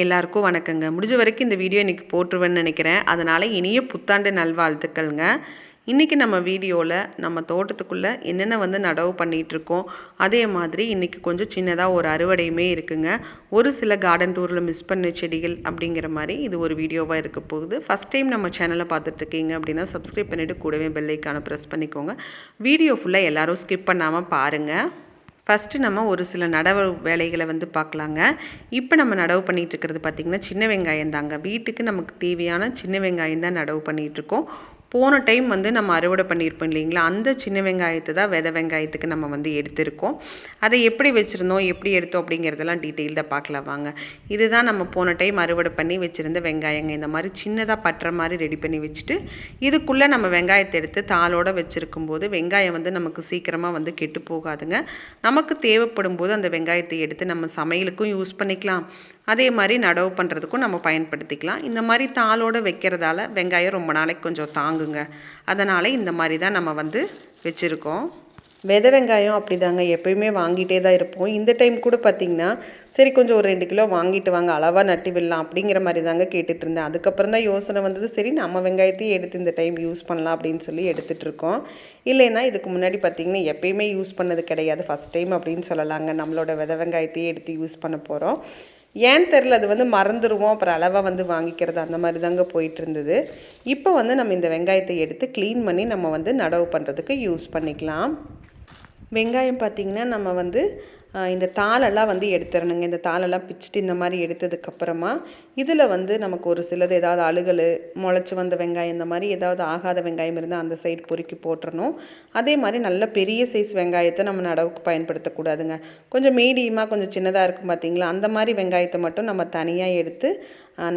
எல்லாருக்கும் வணக்கங்க. முடிஞ்ச வரைக்கும் இந்த வீடியோ இன்றைக்கி போட்டுருவேன்னு நினைக்கிறேன். அதனால் இனிய புத்தாண்டு நல்வாழ்த்துக்கள்ங்க. இன்றைக்கி நம்ம வீடியோவில் நம்ம தோட்டத்துக்குள்ளே என்னென்ன வந்து நடவு பண்ணிகிட்ருக்கோம் அதே மாதிரி இன்றைக்கி கொஞ்சம் சின்னதாக ஒரு அறுவடையுமே இருக்குங்க. ஒரு சில கார்டன் டூரில் மிஸ் பண்ண செடிகள் அப்படிங்கிற மாதிரி இது ஒரு வீடியோவாக இருக்க போகுது. ஃபஸ்ட் டைம் நம்ம சேனலை பார்த்துட்ருக்கீங்க அப்படின்னா சப்ஸ்கிரைப் பண்ணிவிட்டு கூடவே பெல்லைக்கான ப்ரெஸ் பண்ணிக்கோங்க. வீடியோ ஃபுல்லாக எல்லோரும் ஸ்கிப் பண்ணாமல் பாருங்கள் ஃபஸ்ட்டு நம்ம ஒரு சில நடவு வேலைகளை வந்து பார்க்கலாங்க. இப்போ நம்ம நடவு பண்ணிகிட்டு இருக்கிறது பார்த்திங்கன்னா சின்ன வெங்காயம் தாங்க வீட்டுக்கு நமக்கு தேவையான சின்ன வெங்காயம் தான் நடவு பண்ணிகிட்ருக்கோம் போன டைம் வந்து நம்ம அறுவடை பண்ணியிருப்போம் இல்லைங்களா? அந்த சின்ன வெங்காயத்தை தான் வித வெங்காயத்துக்கு நம்ம வந்து எடுத்திருக்கோம். அதை எப்படி வச்சுருந்தோம் எப்படி எடுத்தோம் அப்படிங்கிறதெல்லாம் டீட்டெயில்டாக பார்க்கலாம் வாங்க. இதுதான் நம்ம போன டைம் அறுவடை பண்ணி வச்சுருந்த வெங்காயங்க. இந்த மாதிரி சின்னதாக பட்டுற மாதிரி ரெடி பண்ணி வச்சுட்டு இதுக்குள்ளே நம்ம வெங்காயத்தை எடுத்து தாளோடு வச்சுருக்கும் போது வெங்காயம் வந்து நமக்கு சீக்கிரமாக வந்து கெட்டு போகாதுங்க. நமக்கு தேவைப்படும் போது அந்த வெங்காயத்தை எடுத்து நம்ம சமையலுக்கும் யூஸ் பண்ணிக்கலாம். அதே மாதிரி நடவு பண்ணுறதுக்கும் நம்ம பயன்படுத்திக்கலாம். இந்த மாதிரி தாளோடு வைக்கிறதால வெங்காயம் ரொம்ப நாளைக்கு கொஞ்சம் தாங்குங்க. அதனால் இந்த மாதிரி தான் நம்ம வந்து வச்சுருக்கோம். வெதை வெங்காயம் அப்படி தாங்க எப்பயுமே வாங்கிட்டே தான் இருப்போம். இந்த டைம் கூட பார்த்திங்கன்னா சரி கொஞ்சம் ஒரு ரெண்டு கிலோ வாங்கிட்டு வாங்க அளவாக நட்டு விடலாம் அப்படிங்கிற மாதிரி தாங்க கேட்டுட்டு இருந்தேன் அதுக்கப்புறம் தான் யோசனை வந்தது சரி நம்ம வெங்காயத்தையும் எடுத்து இந்த டைம் யூஸ் பண்ணலாம் அப்படின்னு சொல்லி எடுத்துகிட்டு இருக்கோம் இல்லைன்னா இதுக்கு முன்னாடி பார்த்திங்கன்னா எப்பயுமே யூஸ் பண்ணது கிடையாது. ஃபஸ்ட் டைம் அப்படின்னு சொல்லலாங்க. நம்மளோட வித வெங்காயத்தையே எடுத்து யூஸ் பண்ண போகிறோம் ஏன் தெரில அது வந்து மறந்துடுவோம் அப்புறம் அளவாக வந்து வாங்கிக்கிறது அந்த மாதிரி தாங்க போயிட்டு இருந்தது இப்போ வந்து நம்ம இந்த வெங்காயத்தை எடுத்து க்ளீன் பண்ணி நம்ம வந்து நடவு பண்ணுறதுக்கு யூஸ் பண்ணிக்கலாம். வெங்காயம் பார்த்திங்கன்னா நம்ம வந்து இந்த தாளெல்லாம் வந்து எடுத்துடணுங்க இந்த தாளெல்லாம் பிச்சுட்டு இந்த மாதிரி எடுத்ததுக்கப்புறமா இதில் வந்து நமக்கு ஒரு சிலது ஏதாவது அழுகல் முளைச்சி வந்த வெங்காயம் இந்த மாதிரி ஏதாவது ஆகாத வெங்காயம் இருந்தால் அந்த சைடு பொறுக்கி போட்டுறணும். அதே மாதிரி நல்ல பெரிய சைஸ் வெங்காயத்தை நம்ம நடவுக்கு பயன்படுத்தக்கூடாதுங்க கொஞ்சம் மீடியமாக கொஞ்சம் சின்னதாக இருக்கும் பார்த்திங்களா அந்த மாதிரி வெங்காயத்தை மட்டும் நம்ம தனியாக எடுத்து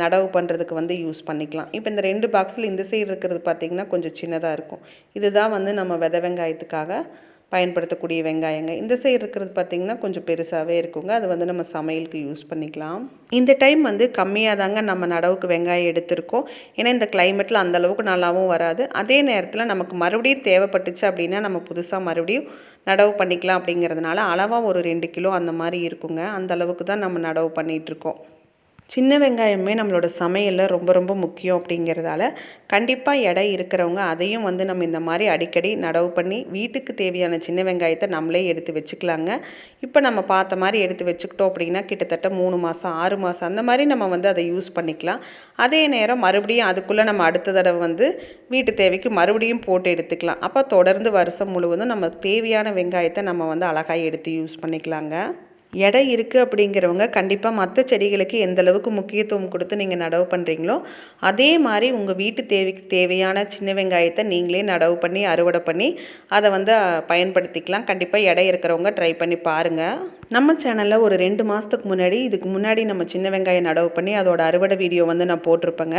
நடவு பண்ணுறதுக்கு வந்து யூஸ் பண்ணிக்கலாம். இப்போ இந்த ரெண்டு பாக்ஸில் இந்த சைடு இருக்கிறது பார்த்திங்கன்னா கொஞ்சம் சின்னதாக இருக்கும். இதுதான் வந்து நம்ம வித வெங்காயத்துக்காக பயன்படுத்தக்கூடிய வெங்காயங்க. இந்த சைடு இருக்கிறது பார்த்திங்கன்னா கொஞ்சம் பெருசாகவே இருக்குங்க. அது வந்து நம்ம சமையலுக்கு யூஸ் பண்ணிக்கலாம். இந்த டைம் வந்து கம்மியாக தாங்க நம்ம நடவுக்கு வெங்காயம் எடுத்திருக்கோம். ஏன்னா இந்த கிளைமேட்டில் அந்தளவுக்கு நல்லாவும் வராது. அதே நேரத்தில் நமக்கு மறுபடியும் தேவைப்பட்டுச்சு அப்படின்னா நம்ம புதுசாக மறுபடியும் நடவு பண்ணிக்கலாம் அப்படிங்கிறதுனால அளவாக ஒரு ரெண்டு கிலோ அந்த மாதிரி இருக்குங்க. அந்த அளவுக்கு தான் நம்ம நடவு பண்ணிகிட்ருக்கோம் சின்ன வெங்காயமே நம்மளோட சமையலில் ரொம்ப ரொம்ப முக்கியம் அப்படிங்கிறதால கண்டிப்பாக எடை இருக்கிறவங்க அதையும் வந்து நம்ம இந்த மாதிரி அடிக்கடி நடவு பண்ணி வீட்டுக்கு தேவையான சின்ன வெங்காயத்தை நம்மளே எடுத்து வச்சுக்கலாங்க. இப்போ நம்ம பார்த்த மாதிரி எடுத்து வச்சுக்கிட்டோம் அப்படின்னா கிட்டத்தட்ட மூணு மாதம் ஆறு மாதம் அந்த மாதிரி நம்ம வந்து அதை யூஸ் பண்ணிக்கலாம். அதே நேரம் மறுபடியும் அதுக்குள்ளே நம்ம அடுத்த தடவை வந்து வீட்டு தேவைக்கு மறுபடியும் போட்டு எடுத்துக்கலாம். அப்போ தொடர்ந்து வருஷம் முழுவதும் நம்ம தேவையான வெங்காயத்தை நம்ம வந்து அழகாக எடுத்து யூஸ் பண்ணிக்கலாங்க. எடை இருக்குது அப்படிங்கிறவங்க கண்டிப்பாக மற்ற செடிகளுக்கு எந்த அளவுக்கு முக்கியத்துவம் கொடுத்து நீங்கள் நடவு பண்ணுறீங்களோ அதே மாதிரி உங்கள் வீட்டு தேவைக்கு தேவையான சின்ன வெங்காயத்தை நீங்களே நடவு பண்ணி அறுவடை பண்ணி அதை வந்து பயன்படுத்திக்கலாம். கண்டிப்பாக எடை இருக்கிறவங்க ட்ரை பண்ணி பாருங்கள் நம்ம சேனலில் ஒரு ரெண்டு மாதத்துக்கு முன்னாடி இதுக்கு முன்னாடி நம்ம சின்ன வெங்காயம் நடவு பண்ணி அதோட அறுவடை வீடியோ வந்து நான் போட்டிருப்பேங்க.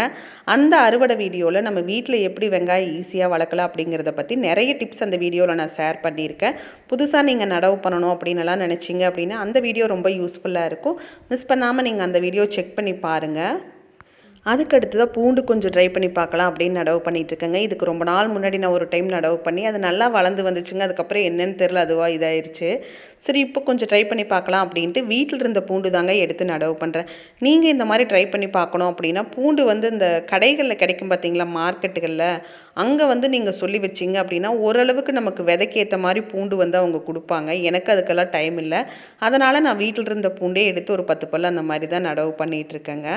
அந்த அறுவடை வீடியோவில் நம்ம வீட்டில் எப்படி வெங்காயம் ஈஸியாக வளர்க்கலாம் அப்படிங்கிறத பற்றி நிறைய டிப்ஸ் அந்த வீடியோவில் நான் ஷேர் பண்ணியிருக்கேன். புதுசாக நீங்கள் நடவு பண்ணணும் அப்படின்னு நினச்சிங்க அப்படின்னா அந்த வீடியோ ரொம்ப யூஸ்ஃபுல்லாக இருக்கும். மிஸ் பண்ணாமல் நீங்கள் அந்த வீடியோ செக் பண்ணி பாருங்கள் அதுக்கடுத்து தான் பூண்டு கொஞ்சம் ட்ரை பண்ணி பார்க்கலாம் அப்படின்னு நடவு பண்ணிகிட்ருக்கேங்க இதுக்கு ரொம்ப நாள் முன்னாடி நான் ஒரு டைம் நடவு பண்ணி அது நல்லா வளர்ந்து வந்துச்சுங்க. அதுக்கப்புறம் என்னென்னு தெரில அதுவாக இதாயிருச்சு. சரி இப்போ கொஞ்சம் ட்ரை பண்ணி பார்க்கலாம் அப்படின்ட்டு வீட்டில் இருந்த பூண்டு தாங்க எடுத்து நடவு பண்ணுறேன் நீங்கள் இந்த மாதிரி ட்ரை பண்ணி பார்க்கணும் அப்படின்னா பூண்டு வந்து இந்த கடைகளில் கிடைக்கும் பார்த்தீங்களா மார்க்கெட்டுகளில் அங்கே வந்து நீங்கள் சொல்லி வச்சிங்க அப்படின்னா ஓரளவுக்கு நமக்கு விதைக்கு ஏற்ற மாதிரி பூண்டு வந்து அவங்க கொடுப்பாங்க. எனக்கு அதுக்கெல்லாம் டைம் இல்லை. அதனால் நான் வீட்டில் இருந்த பூண்டே எடுத்து ஒரு பத்து பல்லு அந்த மாதிரி தான் நடவு பண்ணிகிட்ருக்கேங்க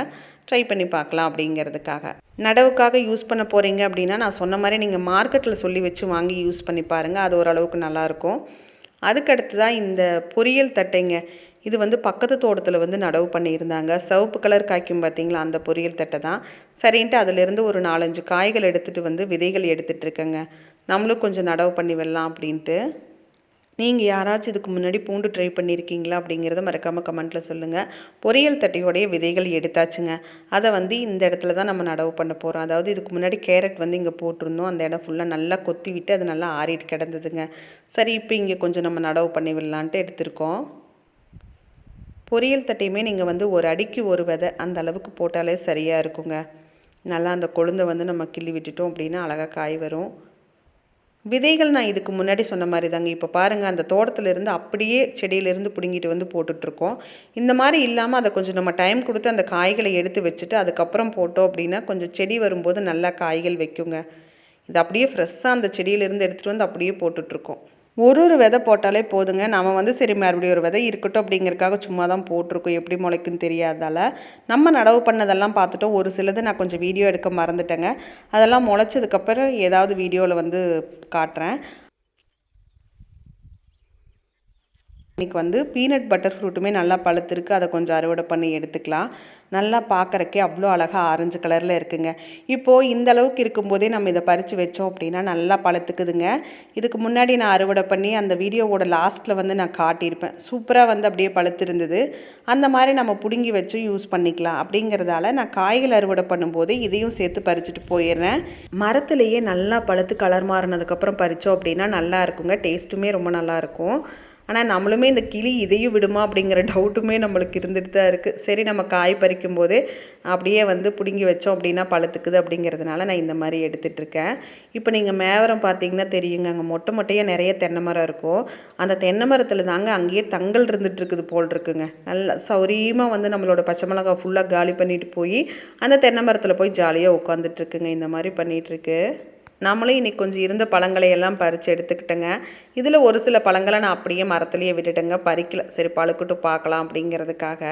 ட்ரை பண்ணி பார்க்கலாம் அப்படிங்கிறதுக்காக. நடவுக்காக யூஸ் பண்ண போகிறீங்க அப்படின்னா நான் சொன்ன மாதிரி நீங்கள் மார்க்கெட்டில் சொல்லி வச்சு வாங்கி யூஸ் பண்ணி பாருங்கள் அது ஓரளவுக்கு நல்லாயிருக்கும் அதுக்கடுத்து தான் இந்த பொரியல் தட்டைங்க. இது வந்து பக்கத்து தோட்டத்தில் வந்து நடவு பண்ணியிருந்தாங்க. சிவப்பு கலர் காய்க்கும் பார்த்தீங்களா அந்த பொரியல் தட்டை தான். சரின்ட்டு அதிலேருந்து ஒரு நாலஞ்சு காய்கள் எடுத்துகிட்டு வந்து விதைகள் எடுத்துகிட்டு இருக்கேங்க. நம்மளும் கொஞ்சம் நடவு பண்ணி விடலாம் அப்படின்ட்டு. நீங்கள் யாராச்சும் இதுக்கு முன்னாடி பூண்டு ட்ரை பண்ணியிருக்கீங்களா அப்படிங்கிறத மறக்காமல் கமெண்ட்டில் சொல்லுங்கள் பொரியல் தட்டையோடைய விதைகள் எடுத்தாச்சுங்க. அதை வந்து இந்த இடத்துல தான் நம்ம நடவு பண்ண போகிறோம் அதாவது இதுக்கு முன்னாடி கேரட் வந்து இங்கே போட்டிருந்தோம். அந்த இடம் ஃபுல்லாக நல்லா கொத்தி விட்டு அது நல்லா ஆறிட்டு கிடந்ததுங்க. சரி இப்போ இங்கே கொஞ்சம் நம்ம நடவு பண்ணி விடலான்ட்டு எடுத்திருக்கோம். பொரியல் தட்டையுமே நீங்கள் வந்து ஒரு அடிக்கு ஒரு விதை அந்த அளவுக்கு போட்டாலே சரியாக இருக்குங்க. நல்லா அந்த கொழுந்தை வந்து நம்ம கிள்ளி விட்டுட்டோம் அப்படின்னா அழகாக காய் வரும். விதைகள் நான் இதுக்கு முன்னாடி சொன்ன மாதிரி தாங்க இப்போ பாருங்கள் அந்த தோட்டத்திலேருந்து அப்படியே செடியிலேருந்து பிடுங்கிட்டு வந்து போட்டுட்ருக்கோம். இந்த மாதிரி இல்லாமல் அதை கொஞ்சம் நம்ம டைம் கொடுத்து அந்த காய்களை எடுத்து வச்சுட்டு அதுக்கப்புறம் போட்டோம் அப்படின்னா கொஞ்சம் செடி வரும்போது நல்லா காய்கள் வைக்குங்க. இது அப்படியே ஃப்ரெஷ்ஷாக அந்த செடியிலேருந்து எடுத்துகிட்டு வந்து அப்படியே போட்டுட்ருக்கோம். ஒரு ஒரு விதை போட்டாலே போதுங்க. நம்ம வந்து சரி மறுபடியும் ஒரு விதை இருக்கட்டும் அப்படிங்கிறதுக்காக சும்மா தான் போட்டிருக்கோம். எப்படி முளைக்குன்னு தெரியாதால. நம்ம நடவு பண்ணதெல்லாம் பார்த்துட்டோம் ஒரு சிலது நான் கொஞ்சம் வீடியோ எடுக்க மறந்துட்டேங்க. அதெல்லாம் முளைச்சதுக்கப்புறம் ஏதாவது வீடியோவில் வந்து காட்டுறேன். இன்றைக்கி வந்து பீனட் பட்டர் ஃப்ரூட்டுமே நல்லா பழுத்திருக்கு. அதை கொஞ்சம் அறுவடை பண்ணி எடுத்துக்கலாம். நல்லா பார்க்குறக்கே அவ்வளோ அழகாக ஆரஞ்சு கலரில் இருக்குங்க. இப்போது இந்த அளவுக்கு இருக்கும்போதே நம்ம இதை பறித்து வச்சோம் அப்படின்னா நல்லா பழுத்துக்குதுங்க. இதுக்கு முன்னாடி நான் அறுவடை பண்ணி அந்த வீடியோவோட லாஸ்ட்டில் வந்து நான் காட்டியிருப்பேன். சூப்பராக வந்து அப்படியே பழுத்திருந்தது. அந்த மாதிரி நம்ம பிடுங்கி வச்சு யூஸ் பண்ணிக்கலாம் அப்படிங்கிறதால நான் காய்கள் அறுவடை பண்ணும்போது இதையும் சேர்த்து பறிச்சுட்டு போயிடுறேன். மரத்துலேயே நல்லா பழுத்து கலர் மாறினதுக்கப்புறம் பறித்தோம் அப்படின்னா நல்லா இருக்குங்க. டேஸ்ட்டுமே ரொம்ப நல்லாயிருக்கும் ஆனால் நம்மளுமே இந்த கிளி இதையும் விடுமா அப்படிங்கிற டவுட்டுமே நம்மளுக்கு இருந்துட்டு தான் இருக்குது சரி நம்ம காய் பறிக்கும் போது அப்படியே வந்து பிடுங்கி வச்சோம் அப்படின்னா பழுத்துக்குது அப்படிங்கிறதுனால நான் இந்த மாதிரி எடுத்துகிட்ருக்கேன் இப்போ நீங்கள் மேவரம் பார்த்தீங்கன்னா தெரியுங்க அங்கே மொட்டை மொட்டையாக நிறைய தென்னை மரம் இருக்கும். அந்த தென்னை மரத்தில் தாங்க அங்கேயே தங்கல் இருந்துகிட்ருக்குது போல் இருக்குங்க. நல்லா சௌரியமாக வந்து நம்மளோட பச்சை மிளகா ஃபுல்லாக காலி பண்ணிட்டு போய் அந்த தென்னை மரத்தில் போய் ஜாலியாக உட்காந்துட்ருக்குங்க இந்த மாதிரி பண்ணிகிட்ருக்கு நம்மளும் இன்றைக்கி கொஞ்சம் இருந்த பழங்களை எல்லாம் பறித்து எடுத்துக்கிட்டேங்க. இதில் ஒரு சில பழங்களை நான் அப்படியே மரத்துலேயே விட்டுட்டேங்க. பறிக்கல. சரி பழுக்கிட்டு பார்க்கலாம் அப்படிங்கிறதுக்காக.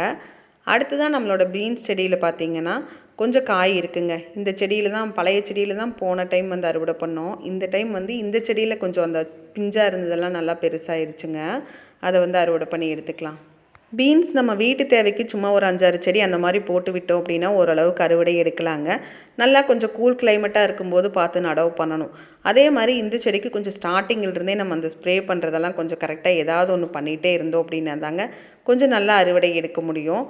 அடுத்ததான் நம்மளோட பீன்ஸ் செடியில் பார்த்திங்கன்னா கொஞ்சம் காய் இருக்குங்க. இந்த செடியில் தான் பழைய செடியில் தான் போன டைம் வந்து அறுவடை பண்ணோம். இந்த டைம் வந்து இந்த செடியில் கொஞ்சம் அந்த பிஞ்சாக இருந்ததெல்லாம் நல்லா பெருசாகிருச்சுங்க அதை வந்து அறுவடை பண்ணி எடுத்துக்கலாம். பீன்ஸ் நம்ம வீட்டு தேவைக்கு சும்மா ஒரு அஞ்சாறு செடி அந்த மாதிரி போட்டு விட்டோம் அப்படின்னா ஓரளவுக்கு அறுவடை எடுக்கலாங்க. நல்லா கொஞ்சம் கூல் கிளைமேட்டாக இருக்கும்போது பார்த்து நடவு பண்ணணும். அதே மாதிரி இந்த செடிக்கு கொஞ்சம் ஸ்டார்டிங்கில் நம்ம அந்த ஸ்ப்ரே பண்ணுறதெல்லாம் கொஞ்சம் கரெக்டாக ஏதாவது ஒன்று பண்ணிகிட்டே இருந்தோம் அப்படின்னா தாங்க கொஞ்சம் நல்லா அறுவடை எடுக்க முடியும்.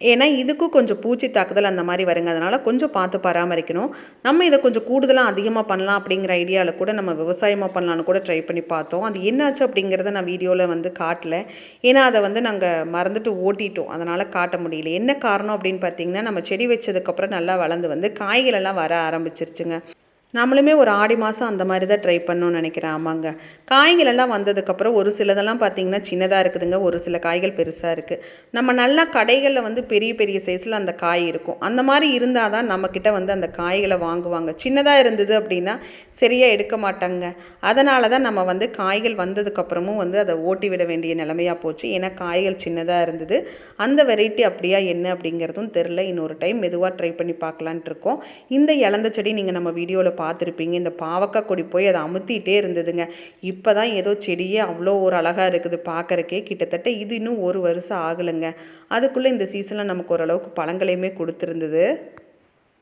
ஏன்னா இதுக்கும் கொஞ்சம் பூச்சி தாக்குதல் அந்த மாதிரி வருங்க. அதனால் கொஞ்சம் பார்த்து பராமரிக்கணும். நம்ம இதை கொஞ்சம் கூடுதலாக அதிகமாக பண்ணலாம் அப்படிங்கிற ஐடியாவில் கூட நம்ம விவசாயமாக பண்ணலான்னு கூட ட்ரை பண்ணி பார்த்தோம். அது என்னாச்சு அப்படிங்கிறத நான் வீடியோவில் வந்து காட்டல. ஏன்னா அதை வந்து நாங்கள் மறந்துட்டு ஓட்டிட்டோம். அதனால் காட்ட முடியல. என்ன காரணம் அப்படின்னு பார்த்தீங்கன்னா நம்ம செடி வச்சதுக்கப்புறம் நல்லா வளர்ந்து வந்து காய்களெல்லாம் வர ஆரம்பிச்சிருச்சுங்க. நம்மளுமே ஒரு ஆடி மாதம் அந்த மாதிரி தான் ட்ரை பண்ணணும்னு நினைக்கிறேன். ஆமாங்க. காய்கள் எல்லாம் வந்ததுக்கப்புறம் ஒரு சிலதெல்லாம் பார்த்திங்கன்னா சின்னதாக இருக்குதுங்க. ஒரு சில காய்கள் பெருசாக இருக்குது நம்ம நல்லா கடைகளில் வந்து பெரிய பெரிய சைஸில் அந்த காய் இருக்கும். அந்த மாதிரி இருந்தால் தான் நம்மக்கிட்ட வந்து அந்த காய்களை வாங்குவாங்க. சின்னதாக இருந்தது அப்படின்னா சரியாக எடுக்க மாட்டாங்க. அதனால தான் நம்ம வந்து காய்கள் வந்ததுக்கப்புறமும் வந்து அதை ஓட்டி விட வேண்டிய நிலைமையாக போச்சு. ஏன்னா காய்கள் சின்னதாக இருந்தது. அந்த வெரைட்டி அப்படியா என்ன அப்படிங்கிறதும் தெரில இன்னொரு டைம் மெதுவாக ட்ரை பண்ணி பார்க்கலான்ட்டு இருக்கோம். இந்த இழந்த செடி நீங்கள் நம்ம வீடியோவில் பார்த்துருப்பீங்க. இந்த பாவக்காய் கொடி போய் அதை அமுத்திட்டே இருந்ததுங்க. இப்போ தான் ஏதோ செடியே அவ்வளோ ஒரு அழகாக இருக்குது பார்க்குறக்கே. கிட்டத்தட்ட இது இன்னும் ஒரு வருஷம் ஆகலைங்க. அதுக்குள்ளே இந்த சீசனில் நமக்கு ஓரளவுக்கு பழங்களையுமே கொடுத்துருந்தது.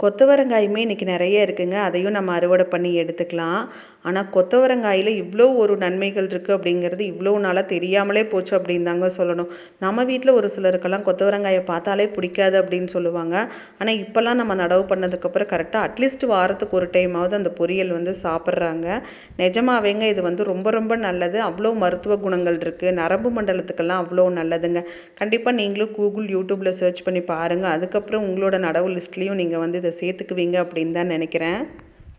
கொத்தவரங்காயுமே இன்றைக்கி நிறைய இருக்குங்க. அதையும் நம்ம அறுவடை பண்ணி எடுத்துக்கலாம். ஆனால் கொத்தவரங்காயில் இவ்வளோ ஒரு நன்மைகள் இருக்குது அப்படிங்கிறது இவ்வளோ நாளாக தெரியாமலே போச்சு அப்படின்னு தாங்க சொல்லணும். நம்ம வீட்டில் ஒரு சிலருக்கெல்லாம் கொத்தவரங்காயை பார்த்தாலே பிடிக்காது அப்படின்னு சொல்லுவாங்க. ஆனால் இப்போல்லாம் நம்ம நடவு பண்ணதுக்கப்புறம் கரெக்டாக அட்லீஸ்ட் வாரத்துக்கு ஒரு டைமாவது அந்த பொரியல் வந்து சாப்பிட்றாங்க. நிஜமாவேங்க இது வந்து ரொம்ப ரொம்ப நல்லது. அவ்வளோ மருத்துவ குணங்கள் இருக்குது நரம்பு மண்டலத்துக்கெல்லாம் அவ்வளோ நல்லதுங்க. கண்டிப்பாக நீங்களும் கூகுள் யூடியூப்பில் சர்ச் பண்ணி பாருங்கள் அதுக்கப்புறம் உங்களோட நடவு லிஸ்ட்லேயும் நீங்கள் வந்து இதை சேர்த்துக்குவீங்க அப்படின்னு தான் நினைக்கிறேன்.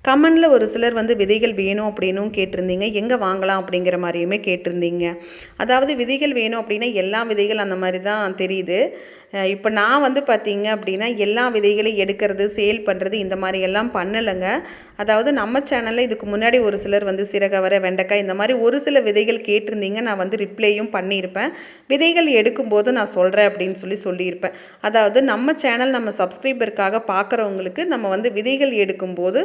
கமெண்டில் ஒரு சிலர் வந்து விதைகள் வேணும் அப்படின்னும் கேட்டிருந்தீங்க. எங்கே வாங்கலாம் அப்படிங்கிற மாதிரியுமே கேட்டிருந்தீங்க. அதாவது விதைகள் வேணும் அப்படின்னா எல்லா விதைகள் அந்த மாதிரி தான் தெரியுது. இப்போ நான் வந்து பார்த்தீங்க அப்படின்னா எல்லா விதைகளையும் எடுக்கிறது சேல் பண்ணுறது இந்த மாதிரி எல்லாம் பண்ணலைங்க. அதாவது நம்ம சேனலில் இதுக்கு முன்னாடி ஒரு சிலர் வந்து சிறகவரை வெண்டைக்காய் இந்த மாதிரி ஒரு சில விதைகள் கேட்டிருந்தீங்க. நான் வந்து ரிப்ளையும் பண்ணியிருப்பேன். விதைகள் எடுக்கும்போது நான் சொல்கிறேன் அப்படின்னு சொல்லி சொல்லியிருப்பேன். அதாவது நம்ம சேனல் நம்ம சப்ஸ்கிரைபருக்காக பார்க்குறவங்களுக்கு நம்ம வந்து விதைகள் எடுக்கும்போது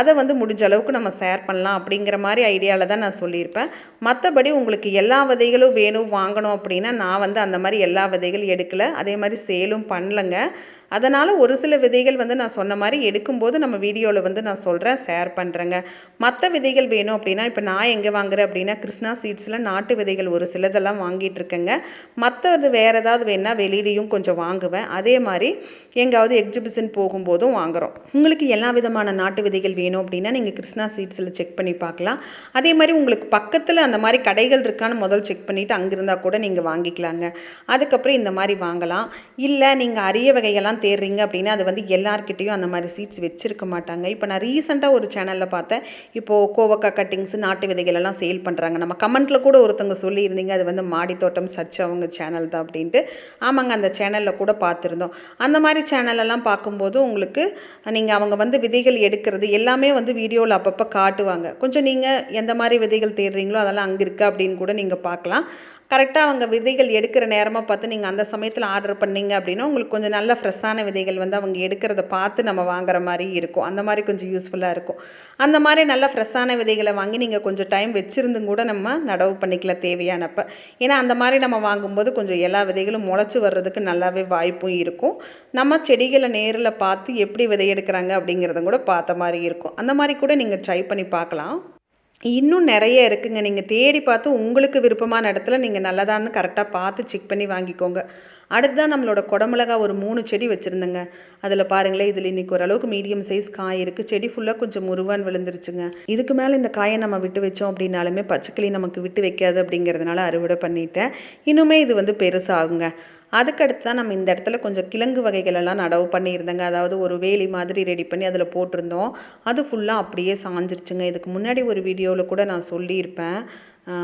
அதை வந்து முடிஞ்ச அளவுக்கு நம்ம ஷேர் பண்ணலாம் அப்படிங்கிற மாதிரி ஐடியாவில் தான் நான் சொல்லியிருப்பேன். மற்றபடி உங்களுக்கு எல்லா விதைகளும் வேணும் வாங்கணும் அப்படின்னா நான் வந்து அந்த மாதிரி எல்லா விதைகள் எடுக்கலை. அதே மாதிரி சேலும் பண்ணலைங்க. அதனால் ஒரு சில விதைகள் வந்து நான் சொன்ன மாதிரி எடுக்கும்போது நம்ம வீடியோவில் வந்து நான் சொல்கிறேன் ஷேர் பண்ணுறேங்க மற்ற விதைகள் வேணும் அப்படின்னா இப்போ நான் எங்கே வாங்குறேன் அப்படின்னா கிருஷ்ணா சீட்ஸில் நாட்டு விதைகள் ஒரு சிலதெல்லாம் வாங்கிட்டு இருக்கேங்க. மற்றது வேறு ஏதாவது வேணால் வெளியிலையும் கொஞ்சம் வாங்குவேன். அதே மாதிரி எங்காவது எக்ஸிபிஷன் போகும்போதும் வாங்குகிறோம் உங்களுக்கு எல்லா விதமான நாட்டு விதைகள் வேணும் அப்படின்னா நீங்கள் கிருஷ்ணா சீட்ஸில் செக் பண்ணி பார்க்கலாம். அதே மாதிரி உங்களுக்கு பக்கத்தில் அந்த மாதிரி கடைகள் இருக்கான்னு முதல் செக் பண்ணிவிட்டு அங்கே இருந்தால் கூட நீங்கள் வாங்கிக்கலாங்க. அதுக்கப்புறம் இந்த மாதிரி வாங்கலாம். இல்லை நீங்கள் அரிய வகைகள்லாம் தேடுறீங்க அப்படின்னா அது வந்து எல்லார்கிட்டேயும் அந்த மாதிரி சீட்ஸ் வச்சுருக்க மாட்டாங்க. இப்போ நான் ரீசெண்டாக ஒரு சேனலில் பார்த்தேன். இப்போது கோவக்காய் கட்டிங்ஸ் நாட்டு விதைகள் எல்லாம் சேல் பண்ணுறாங்க நம்ம கமெண்ட்டில் கூட ஒருத்தவங்க சொல்லியிருந்தீங்க அது வந்து மாடி தோட்டம் சர்ச் அவங்க சேனல் தான் அப்படின்ட்டு. ஆமாங்க அந்த சேனலில் கூட பார்த்துருந்தோம். அந்த மாதிரி சேனலெல்லாம் பார்க்கும்போது உங்களுக்கு நீங்கள் அவங்க வந்து விதைகள் எடுக்கிறது எல்லாமே வந்து வீடியோவில் அப்பப்போ காட்டுவாங்க. கொஞ்சம் நீங்கள் எந்த மாதிரி விதைகள் தேடுறீங்களோ அதெல்லாம் அங்கே இருக்குது அப்படின்னு கூட நீங்கள் பார்க்கலாம். கரெக்டாக அவங்க விதைகள் எடுக்கிற நேரமாக பார்த்து நீங்கள் அந்த சமயத்தில் ஆர்டர் பண்ணிங்க அப்படின்னா உங்களுக்கு கொஞ்சம் நல்ல ஃப்ரெஷ்ஷான விதைகள் வந்து அவங்க எடுக்கிறத பார்த்து நம்ம வாங்குற மாதிரி இருக்கும். அந்த மாதிரி கொஞ்சம் யூஸ்ஃபுல்லாக இருக்கும். அந்த மாதிரி நல்ல ஃப்ரெஷ்ஷான விதைகளை வாங்கி நீங்கள் கொஞ்சம் டைம் வச்சுருந்தும் கூட நம்ம நடவு பண்ணிக்கலாம் தேவையானப்ப. ஏன்னா அந்த மாதிரி நம்ம வாங்கும்போது கொஞ்சம் எல்லா விதைகளும் முளைச்சி வர்றதுக்கு நல்லாவே வாய்ப்பும் இருக்கும். நம்ம செடிகளை நேரில் பார்த்து எப்படி விதை எடுக்கிறாங்க அப்படிங்கிறத கூட பார்த்த மாதிரி இருக்கும். அந்த மாதிரி கூட நீங்கள் ட்ரை பண்ணி பார்க்கலாம். இன்னும் நிறைய இருக்குங்க. நீங்கள் தேடி பார்த்து உங்களுக்கு விருப்பமான இடத்துல நீங்கள் நல்லதான்னு கரெக்டாக பார்த்து செக் பண்ணி வாங்கிக்கோங்க. அடுத்ததான் நம்மளோட குடமிளகா ஒரு மூணு செடி வச்சுருந்தேங்க. அதில் பாருங்களேன் இதில் இன்றைக்கி ஓரளவுக்கு மீடியம் சைஸ் காய் இருக்குது செடி ஃபுல்லாக கொஞ்சம் முருவான் விழுந்துருச்சுங்க. இதுக்கு மேலே இந்த காயை நம்ம விட்டு வச்சோம் அப்படின்னாலுமே பச்சைக்கிளி நமக்கு விட்டு வைக்காது அப்படிங்கிறதுனால அறுவடை பண்ணிட்டேன். இன்னுமே இது வந்து பெருசாகுங்க. அதுக்கடுத்து தான் நம்ம இந்த இடத்துல கொஞ்சம் கிழங்கு வகைகள் எல்லாம் நடவு பண்ணியிருந்தேங்க. அதாவது ஒரு வேலி மாதிரி ரெடி பண்ணி அதில் போட்டிருந்தோம். அது ஃபுல்லாக அப்படியே சாஞ்சிருச்சுங்க. இதுக்கு முன்னாடி ஒரு வீடியோவில் கூட நான் சொல்லியிருப்பேன்.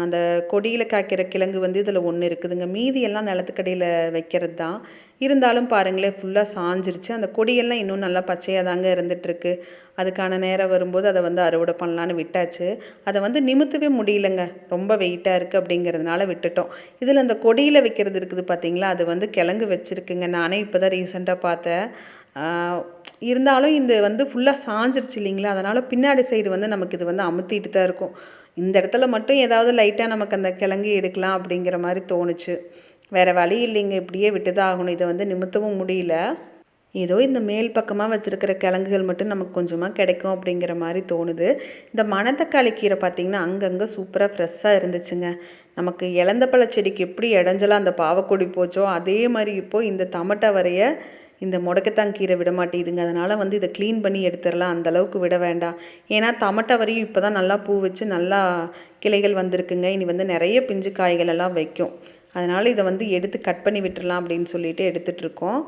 அந்த கொடியில் காய்க்கிற கிழங்கு வந்து இதில் ஒன்று இருக்குதுங்க. மீதி எல்லாம் நிலத்துக்கடியில் வைக்கிறது தான் இருந்தாலும் பாருங்களேன் ஃபுல்லாக சாஞ்சிருச்சு. அந்த கொடியெல்லாம் இன்னும் நல்லா பச்சையாக தாங்க இருந்துகிட்ருக்கு அதுக்கான நேரம் வரும்போது அதை வந்து அறுவடை பண்ணலான்னு விட்டாச்சு. அதை வந்து நிமித்தவே முடியலங்க. ரொம்ப வெயிட்டாக இருக்குது அப்படிங்கிறதுனால விட்டுட்டோம். இதில் அந்த கொடியில் வைக்கிறது இருக்குது பார்த்தீங்களா அது வந்து கிழங்கு வச்சுருக்குங்க. நானே இப்போ தான் ரீசெண்டாக பார்த்தேன் இருந்தாலும் இந்த வந்து ஃபுல்லாக சாஞ்சிருச்சு இல்லைங்களா? அதனால் பின்னாடி சைடு வந்து நமக்கு இது வந்து அமுத்திட்டு தான் இருக்கும். இந்த இடத்துல மட்டும் ஏதாவது லைட்டாக நமக்கு அந்த கிழங்கு எடுக்கலாம் அப்படிங்கிற மாதிரி தோணுச்சு. வேறு வழி இல்லைங்க இப்படியே விட்டு தான் ஆகணும் இதை வந்து நிமித்தவும் முடியல. ஏதோ இந்த மேல் பக்கமாக வச்சுருக்கிற கிழங்குகள் மட்டும் நமக்கு கொஞ்சமாக கிடைக்கும் அப்படிங்கிற மாதிரி தோணுது. இந்த மணத்தக்காளி கீரை பார்த்திங்கன்னா அங்கங்கே சூப்பராக ஃப்ரெஷ்ஷாக இருந்துச்சுங்க. நமக்கு இழந்த பழ செடிக்கு எப்படி இடைஞ்சலாம் அந்த பாவக்கொடி போச்சோ அதே மாதிரி இப்போது இந்த தமட்டை வரைய இந்த முடக்கத்தான் கீரை விட மாட்டேதுங்க அதனால் வந்து இதை க்ளீன் பண்ணி எடுத்துடலாம். அந்தளவுக்கு விட வேண்டாம். ஏன்னா தமட்டை வரையும் இப்போ தான் நல்லா பூ வச்சு நல்லா கிளைகள் வந்திருக்குங்க. இனி வந்து நிறைய பிஞ்சு காய்கள் எல்லாம் வைக்கும். அதனால் இதை வந்து எடுத்து கட் பண்ணி விட்டுடலாம் அப்படின்னு சொல்லிட்டு எடுத்துகிட்ருக்கோம்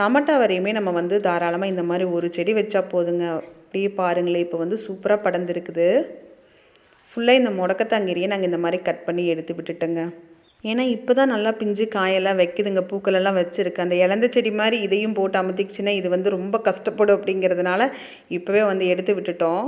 தமட்டா வரையுமே நம்ம வந்து தாராளமாக இந்த மாதிரி ஒரு செடி வச்சா போதுங்க. அப்படியே பாருங்களேன். இப்போ வந்து சூப்பராக படர்ந்துருக்குது. ஃபுல்லாக இந்த முடக்கத்தாங்கிரியை நாங்கள் இந்த மாதிரி கட் பண்ணி எடுத்து விட்டுட்டோங்க. ஏன்னா இப்போ தான் நல்லா பிஞ்சு காயெல்லாம் வைக்குதுங்க பூக்களெல்லாம் வச்சுருக்கு. அந்த இழந்த செடி மாதிரி இதையும் போட்டு அமுத்திக்குச்சுன்னா இது வந்து ரொம்ப கஷ்டப்படும் அப்படிங்கிறதுனால இப்போவே வந்து எடுத்து விட்டுட்டோம்.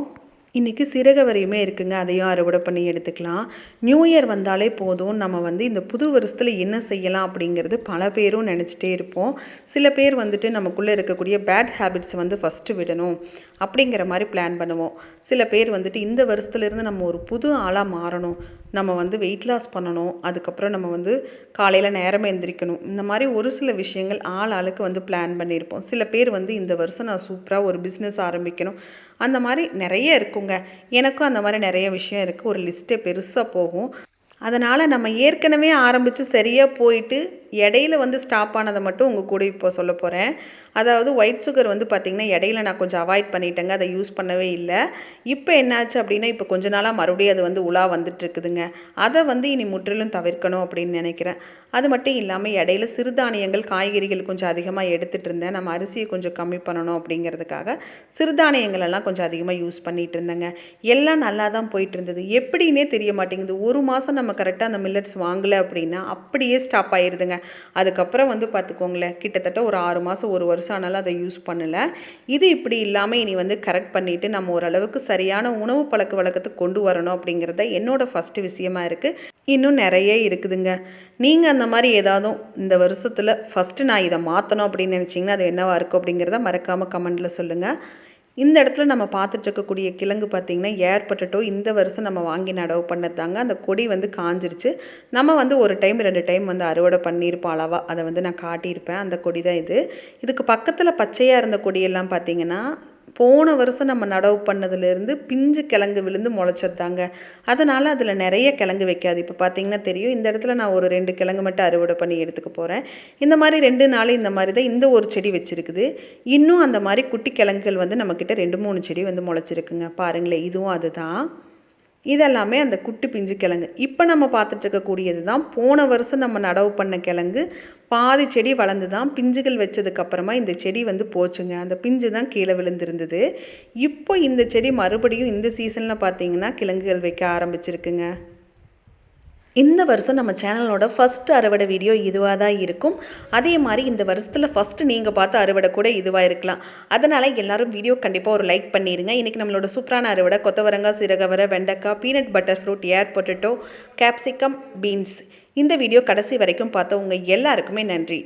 இன்றைக்கி சிறக வரையுமே இருக்குங்க. அதையும் அறுவடை பண்ணி எடுத்துக்கலாம். நியூ இயர் வந்தாலே போதும். நம்ம வந்து இந்த புது வருஷத்தில் என்ன செய்யலாம் அப்படிங்கிறது பல பேரும் நினச்சிட்டே இருப்போம். சில பேர் வந்துட்டு நமக்குள்ளே இருக்கக்கூடிய பேட் ஹேபிட்ஸ் வந்து ஃபஸ்ட்டு விடணும் அப்படிங்கிற மாதிரி பிளான் பண்ணுவோம். சில பேர் வந்துட்டு இந்த வருஷத்துலேருந்து நம்ம ஒரு புது ஆளாக மாறணும். நம்ம வந்து வெயிட் லாஸ் பண்ணணும். அதுக்கப்புறம் நம்ம வந்து காலையில் நேரமாக எந்திரிக்கணும். இந்த மாதிரி ஒரு சில விஷயங்கள் ஆள் ஆளுக்கு வந்து பிளான் பண்ணியிருப்போம். சில பேர் வந்து இந்த வருஷம் நான் சூப்பராக ஒரு பிஸ்னஸ் ஆரம்பிக்கணும். அந்த மாதிரி நிறைய இருக்குங்க. எனக்கும் அந்த மாதிரி நிறைய விஷயம் இருக்குது ஒரு லிஸ்ட்டே பெருசாக போகும். அதனால் நம்ம ஏற்கனவே ஆரம்பித்து சரியாக போயிட்டு இடையில வந்து ஸ்டாப் ஆனதை மட்டும் உங்கள் கூட இப்போ சொல்ல போகிறேன் அதாவது ஒயிட் சுகர் வந்து பார்த்திங்கன்னா இடையில நான் கொஞ்சம் அவாய்ட் பண்ணிட்டேங்க. அதை யூஸ் பண்ணவே இல்லை. இப்போ என்னாச்சு அப்படின்னா இப்போ கொஞ்ச நாளாக மறுபடியும் அது வந்து உலா வந்துட்டுருக்குதுங்க. அதை வந்து இனி முற்றிலும் தவிர்க்கணும் அப்படின்னு நினைக்கிறேன். அது மட்டும் இல்லாமல் இடையில சிறுதானியங்கள் காய்கறிகள் கொஞ்சம் அதிகமாக எடுத்துகிட்டு இருந்தேன் நம்ம அரிசியை கொஞ்சம் கம்மி பண்ணணும் அப்படிங்கிறதுக்காக சிறுதானியங்கள் எல்லாம் கொஞ்சம் அதிகமாக யூஸ் பண்ணிகிட்டு இருந்தேங்க எல்லாம் நல்லா தான் போயிட்டு இருந்தது எப்படின்னே தெரிய மாட்டேங்குது. ஒரு மாதம் நம்ம கரெக்டாக அந்த மில்லட்ஸ் வாங்கலை அப்படின்னா அப்படியே ஸ்டாப் ஆயிடுதுங்க அதுக்கப்புறம் வந்து பார்த்துக்கோங்களேன் கிட்டத்தட்ட ஒரு ஆறு மாதம் ஒரு வருஷம் ஆனாலும் அதை யூஸ் பண்ணலை. இது இப்படி இல்லாமல் இனி வந்து கரெக்ட் பண்ணிவிட்டு நம்ம ஓரளவுக்கு சரியான உணவு பழக்க வழக்கத்தை கொண்டு வரணும் அப்படிங்கிறத என்னோடய ஃபஸ்ட்டு விஷயமா இருக்குது இன்னும் நிறைய இருக்குதுங்க. நீங்கள் அந்த மாதிரி ஏதாவது இந்த வருஷத்தில் ஃபஸ்ட்டு நான் இதை மாற்றணும் அப்படின்னு நினச்சிங்கன்னா அது என்னவாக இருக்கும் அப்படிங்கிறத மறக்காமல் கமெண்டில் சொல்லுங்கள் இந்த இடத்துல நம்ம பார்த்துட்ருக்கக்கூடிய கிழங்கு பார்த்திங்கன்னா ஏர் இந்த வருஷம் நம்ம வாங்கி நடவு பண்ணதாங்க. அந்த கொடி வந்து காஞ்சிருச்சு. நம்ம வந்து ஒரு டைம் ரெண்டு டைம் வந்து அறுவடை பண்ணியிருப்போம் அளவாக அதை வந்து நான் காட்டியிருப்பேன். அந்த கொடி தான் இது. இதுக்கு பக்கத்தில் பச்சையாக இருந்த கொடியெல்லாம் பார்த்திங்கன்னா போன வருஷம் நம்ம நடவு பண்ணதுலேருந்து பிஞ்சு கிழங்கு விழுந்து முளைச்சதாங்க அதனால் அதில் நிறைய கிழங்கு வைக்காது. இப்போ பார்த்தீங்கன்னா தெரியும். இந்த இடத்துல நான் ஒரு ரெண்டு கிழங்கு மட்டும் அறுவடை பண்ணி எடுத்துக்க போகிறேன் இந்த மாதிரி ரெண்டு நாள் இந்த மாதிரி தான் இந்த ஒரு செடி வச்சுருக்குது. இன்னும் அந்த மாதிரி குட்டி கிழங்குகள் வந்து நம்மக்கிட்ட ரெண்டு மூணு செடி வந்து முளைச்சிருக்குங்க. பாருங்களேன். இதுவும் அதுதான். இதெல்லாமே அந்த குட்டி பிஞ்சு கிழங்கு. இப்போ நம்ம பார்த்துட்ருக்கக்கூடியது தான் போன வருஷம் நம்ம நடவு பண்ண கிழங்கு பாதி செடி வளர்ந்து தான் பிஞ்சுகள் வச்சதுக்கப்புறமா இந்த செடி வந்து போச்சுங்க. அந்த பிஞ்சு தான் கீழே விழுந்திருந்தது. இப்போ இந்த செடி மறுபடியும் இந்த சீசனில் பார்த்தீங்கன்னா கிழங்குகள் வைக்க ஆரம்பிச்சிருக்குங்க. இந்த வருஷம் நம்ம சேனலோட ஃபஸ்ட் அறுவடை வீடியோ இதுவாக தான் இருக்கும். அதே மாதிரி இந்த வருஷத்தில் ஃபஸ்ட்டு நீங்கள் பார்த்த அறுவடை கூட இதுவாக இருக்கலாம். அதனால் எல்லோரும் வீடியோ கண்டிப்பாக ஒரு லைக் பண்ணிடுங்க இன்றைக்கி நம்மளோட சூப்பரான அறுவடை கொத்தவரங்காய் சிறகவரை வெண்டைக்காய் peanut butter fruit air potato capsicum beans இந்த வீடியோ கடைசி வரைக்கும் பார்த்தவங்க எல்லாருக்குமே நன்றி.